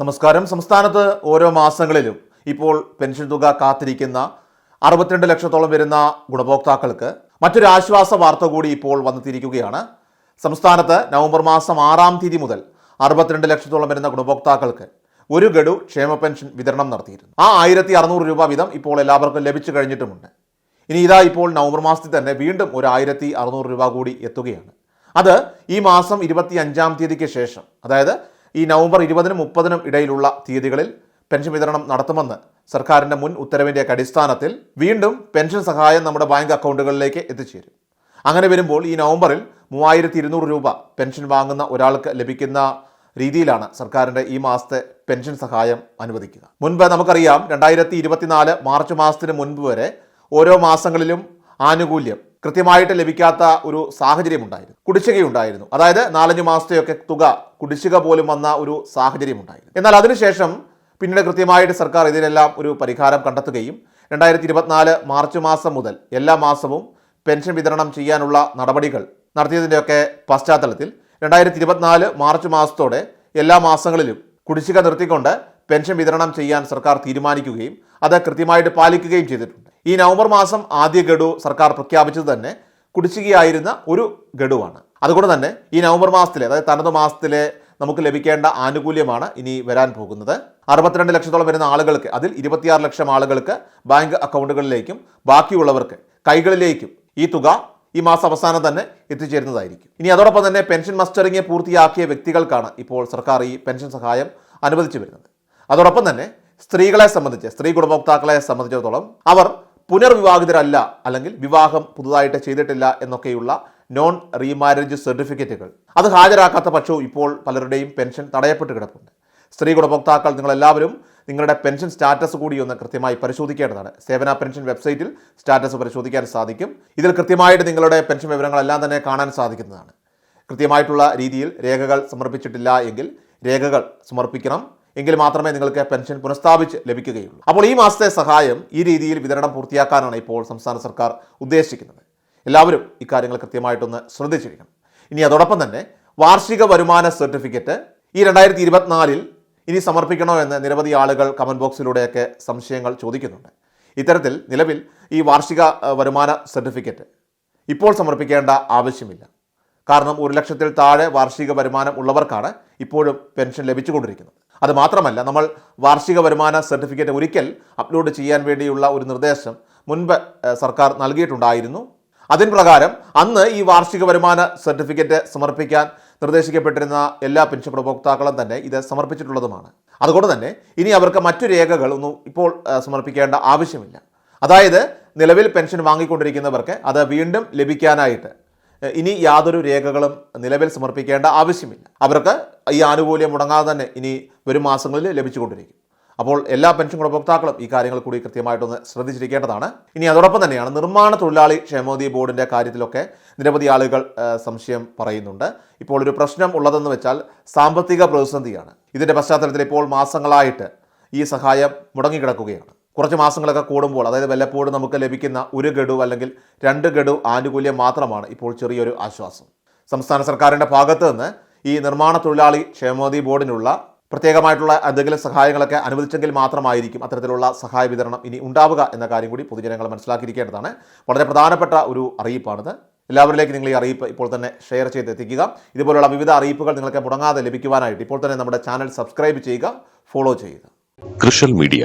നമസ്കാരം. സംസ്ഥാനത്ത് ഓരോ മാസങ്ങളിലും ഇപ്പോൾ പെൻഷൻ തുക കാത്തിരിക്കുന്ന അറുപത്തിരണ്ട് ലക്ഷത്തോളം വരുന്ന ഗുണഭോക്താക്കൾക്ക് മറ്റൊരു ആശ്വാസ വാർത്ത കൂടി ഇപ്പോൾ വന്നെത്തിയിരിക്കുകയാണ് സംസ്ഥാനത്ത് നവംബർ മാസം ആറാം തീയതി മുതൽ അറുപത്തിരണ്ട് ലക്ഷത്തോളം വരുന്ന ഗുണഭോക്താക്കൾക്ക് ഒരു ഗഡു ക്ഷേമ പെൻഷൻ വിതരണം നടത്തിയിരുന്നു. ആ ആയിരത്തി അറുന്നൂറ് രൂപ വീതം ഇപ്പോൾ എല്ലാവർക്കും ലഭിച്ചു കഴിഞ്ഞിട്ടുമുണ്ട്. ഇനി ഇതാ ഇപ്പോൾ നവംബർ മാസത്തിൽ തന്നെ വീണ്ടും ഒരു ആയിരത്തി അറുന്നൂറ് രൂപ കൂടി എത്തുകയാണ്. അത് ഈ മാസം ഇരുപത്തി അഞ്ചാം തീയതിക്ക് ശേഷം അതായത് ഈ നവംബർ ഇരുപതിനും മുപ്പതിനും ഇടയിലുള്ള തീയതികളിൽ പെൻഷൻ വിതരണം നടത്തുമെന്ന് സർക്കാരിന്റെ മുൻ ഉത്തരവിന്റെ അടിസ്ഥാനത്തിൽ വീണ്ടും പെൻഷൻ സഹായം നമ്മുടെ ബാങ്ക് അക്കൗണ്ടുകളിലേക്ക് എത്തിച്ചേരും. അങ്ങനെ വരുമ്പോൾ ഈ നവംബറിൽ മൂവായിരത്തി ഇരുന്നൂറ് രൂപ പെൻഷൻ വാങ്ങുന്ന ഒരാൾക്ക് ലഭിക്കുന്ന രീതിയിലാണ് സർക്കാരിന്റെ ഈ മാസത്തെ പെൻഷൻ സഹായം അനുവദിക്കുക. മുൻപ് നമുക്കറിയാം രണ്ടായിരത്തി ഇരുപത്തിനാല് മാർച്ച് മാസത്തിന് മുൻപ് വരെ ഓരോ മാസങ്ങളിലും ആനുകൂല്യം കൃത്യമായിട്ട് ലഭിക്കാത്ത ഒരു സാഹചര്യം ഉണ്ടായിരുന്നു കുടിശ്ശികയുണ്ടായിരുന്നു. അതായത് നാലഞ്ച് മാസത്തെയൊക്കെ തുക കുടിശ്ശിക പോലും വന്ന ഒരു സാഹചര്യം ഉണ്ടായിരുന്നു എന്നാൽ അതിനുശേഷം പിന്നീട് കൃത്യമായിട്ട് സർക്കാർ ഇതിനെല്ലാം ഒരു പരിഹാരം കണ്ടെത്തുകയും രണ്ടായിരത്തി ഇരുപത്തിനാല് മാർച്ച് മാസം മുതൽ എല്ലാ മാസവും പെൻഷൻ വിതരണം ചെയ്യാനുള്ള നടപടികൾ നടത്തിയതിന്റെയൊക്കെ പശ്ചാത്തലത്തിൽ രണ്ടായിരത്തി ഇരുപത്തിനാല് മാർച്ച് മാസത്തോടെ എല്ലാ മാസങ്ങളിലും കുടിശ്ശിക നിർത്തിക്കൊണ്ട് പെൻഷൻ വിതരണം ചെയ്യാൻ സർക്കാർ തീരുമാനിക്കുകയും അത് കൃത്യമായിട്ട് പാലിക്കുകയും ചെയ്തിട്ടുണ്ട്. ഈ നവംബർ മാസം ആദ്യ ഗഡു സർക്കാർ പ്രഖ്യാപിച്ചത് തന്നെ കുടിശ്ശികയായിരുന്ന ഒരു ഗഡുവാണ്. അതുകൊണ്ട് തന്നെ ഈ നവംബർ മാസത്തിലെ അതായത് തനത് മാസത്തിലെ നമുക്ക് ലഭിക്കേണ്ട ആനുകൂല്യമാണ് ഇനി വരാൻ പോകുന്നത്. അറുപത്തിരണ്ട് ലക്ഷത്തോളം വരുന്ന ആളുകൾക്ക് അതിൽ ഇരുപത്തിയാറ് ലക്ഷം ആളുകൾക്ക് ബാങ്ക് അക്കൗണ്ടുകളിലേക്കും ബാക്കിയുള്ളവർക്ക് കൈകളിലേക്കും ഈ തുക ഈ മാസം അവസാനം തന്നെ എത്തിച്ചേരുന്നതായിരിക്കും. ഇനി അതോടൊപ്പം തന്നെ പെൻഷൻ മസ്റ്ററിംഗ് പൂർത്തിയാക്കിയ വ്യക്തികൾക്കാണ് ഇപ്പോൾ സർക്കാർ ഈ പെൻഷൻ സഹായം അനുവദിച്ചു വരുന്നത്. അതോടൊപ്പം തന്നെ സ്ത്രീകളെ സംബന്ധിച്ച് സ്ത്രീ ഗുണഭോക്താക്കളെ സംബന്ധിച്ചിടത്തോളം അവർ പുനർവിവാഹിതരല്ല അല്ലെങ്കിൽ വിവാഹം പുതുതായിട്ട് ചെയ്തിട്ടില്ല എന്നൊക്കെയുള്ള നോൺ റീമാരേജ് സർട്ടിഫിക്കറ്റുകൾ അത് ഹാജരാക്കാത്ത പക്ഷവും ഇപ്പോൾ പലരുടെയും പെൻഷൻ തടയപ്പെട്ട് കിടപ്പുണ്ട്. സ്ത്രീ ഗുണഭോക്താക്കൾ നിങ്ങളെല്ലാവരും നിങ്ങളുടെ പെൻഷൻ സ്റ്റാറ്റസ് കൂടി ഒന്ന് കൃത്യമായി പരിശോധിക്കേണ്ടതാണ്. സേവന പെൻഷൻ വെബ്സൈറ്റിൽ സ്റ്റാറ്റസ് പരിശോധിക്കാൻ സാധിക്കും. ഇതിൽ കൃത്യമായിട്ട് നിങ്ങളുടെ പെൻഷൻ വിവരങ്ങളെല്ലാം തന്നെ കാണാൻ സാധിക്കുന്നതാണ്. കൃത്യമായിട്ടുള്ള രീതിയിൽ രേഖകൾ സമർപ്പിച്ചിട്ടില്ല എങ്കിൽ രേഖകൾ സമർപ്പിക്കണം. എങ്കിൽ മാത്രമേ നിങ്ങൾക്ക് പെൻഷൻ പുനഃസ്ഥാപിച്ച് ലഭിക്കുകയുള്ളൂ. അപ്പോൾ ഈ മാസത്തെ സഹായം ഈ രീതിയിൽ വിതരണം പൂർത്തിയാക്കാനാണ് ഇപ്പോൾ സംസ്ഥാന സർക്കാർ ഉദ്ദേശിക്കുന്നത്. എല്ലാവരും ഇക്കാര്യങ്ങൾ കൃത്യമായിട്ടൊന്ന് ശ്രദ്ധിച്ചിരിക്കണം. ഇനി അതോടൊപ്പം തന്നെ വാർഷിക വരുമാന സർട്ടിഫിക്കറ്റ് ഈ രണ്ടായിരത്തി ഇരുപത്തിനാലിൽ ഇനി സമർപ്പിക്കണോ എന്ന് നിരവധി ആളുകൾ കമന്റ് ബോക്സിലൂടെയൊക്കെ സംശയങ്ങൾ ചോദിക്കുന്നുണ്ട്. ഇത്തരത്തിൽ നിലവിൽ ഈ വാർഷിക വരുമാന സർട്ടിഫിക്കറ്റ് ഇപ്പോൾ സമർപ്പിക്കേണ്ട ആവശ്യമില്ല. കാരണം ഒരു ലക്ഷത്തിൽ താഴെ വാർഷിക വരുമാനം ഉള്ളവർക്കാണ് ഇപ്പോഴും പെൻഷൻ ലഭിച്ചുകൊണ്ടിരിക്കുന്നത്. അത് മാത്രമല്ല നമ്മൾ വാർഷിക വരുമാന സർട്ടിഫിക്കറ്റ് ഒരിക്കൽ അപ്ലോഡ് ചെയ്യാൻ വേണ്ടിയുള്ള ഒരു നിർദ്ദേശം മുൻപ് സർക്കാർ നൽകിയിട്ടുണ്ടായിരുന്നു. അതിൻ പ്രകാരം അന്ന് ഈ വാർഷിക വരുമാന സർട്ടിഫിക്കറ്റ് സമർപ്പിക്കാൻ നിർദ്ദേശിക്കപ്പെട്ടിരുന്ന എല്ലാ പെൻഷൻ ഉപഭോക്താക്കളും തന്നെ ഇത് സമർപ്പിച്ചിട്ടുള്ളതുമാണ്. അതുകൊണ്ട് തന്നെ ഇനി അവർക്ക് മറ്റു രേഖകൾ ഒന്നും ഇപ്പോൾ സമർപ്പിക്കേണ്ട ആവശ്യമില്ല. അതായത് നിലവിൽ പെൻഷൻ വാങ്ങിക്കൊണ്ടിരിക്കുന്നവർക്ക് അത് വീണ്ടും ലഭിക്കാനായിട്ട് ഇനി യാതൊരു രേഖകളും നിലവിൽ സമർപ്പിക്കേണ്ട ആവശ്യമില്ല. അവർക്ക് ഈ ആനുകൂല്യം മുടങ്ങാതെ തന്നെ ഇനി വരും മാസങ്ങളിൽ ലഭിച്ചുകൊണ്ടിരിക്കും. അപ്പോൾ എല്ലാ പെൻഷൻ ഗുണഭോക്താക്കളും ഈ കാര്യങ്ങൾ കൂടി കൃത്യമായിട്ടൊന്ന് ശ്രദ്ധിച്ചിരിക്കേണ്ടതാണ്. ഇനി അതോടൊപ്പം തന്നെയാണ് നിർമ്മാണ തൊഴിലാളി ക്ഷേമോദി ബോർഡിന്റെ കാര്യത്തിലൊക്കെ നിരവധി ആളുകൾ സംശയം പറയുന്നുണ്ട്. ഇപ്പോൾ ഒരു പ്രശ്നം ഉള്ളതെന്ന് വെച്ചാൽ സാമ്പത്തിക പ്രതിസന്ധിയാണ്. ഇതിന്റെ പശ്ചാത്തലത്തിൽ ഇപ്പോൾ മാസങ്ങളായിട്ട് ഈ സഹായം മുടങ്ങിക്കിടക്കുകയാണ്. കുറച്ച് മാസങ്ങളൊക്കെ കൂടുമ്പോൾ അതായത് വല്ലപ്പോഴും നമുക്ക് ലഭിക്കുന്ന ഒരു ഗഡു അല്ലെങ്കിൽ രണ്ട് ഗഡു ആനുകൂല്യം മാത്രമാണ് ഇപ്പോൾ ചെറിയൊരു ആശ്വാസം. സംസ്ഥാന സർക്കാരിന്റെ ഭാഗത്ത് നിന്ന് ഈ നിർമ്മാണ തൊഴിലാളി ക്ഷേമോദി ബോർഡിനുള്ള പ്രത്യേകമായിട്ടുള്ള എന്തെങ്കിലും സഹായങ്ങളൊക്കെ അനുവദിച്ചെങ്കിൽ മാത്രമായിരിക്കും അത്തരത്തിലുള്ള സഹായ വിതരണം ഇനി ഉണ്ടാവുക എന്ന കാര്യം കൂടി പൊതുജനങ്ങൾ മനസ്സിലാക്കിയിരിക്കേണ്ടതാണ്. വളരെ പ്രധാനപ്പെട്ട ഒരു അറിയിപ്പാണിത്. എല്ലാവരിലേക്ക് നിങ്ങൾ ഈ അറിയിപ്പ് ഇപ്പോൾ തന്നെ ഷെയർ ചെയ്ത് എത്തിക്കുക ഇതുപോലുള്ള വിവിധ അറിയിപ്പുകൾ നിങ്ങൾക്ക് മുടങ്ങാതെ ലഭിക്കുവാനായിട്ട് ഇപ്പോൾ തന്നെ നമ്മുടെ ചാനൽ സബ്സ്ക്രൈബ് ചെയ്യുക ഫോളോ ചെയ്യുക. കൃഷൽ മീഡിയ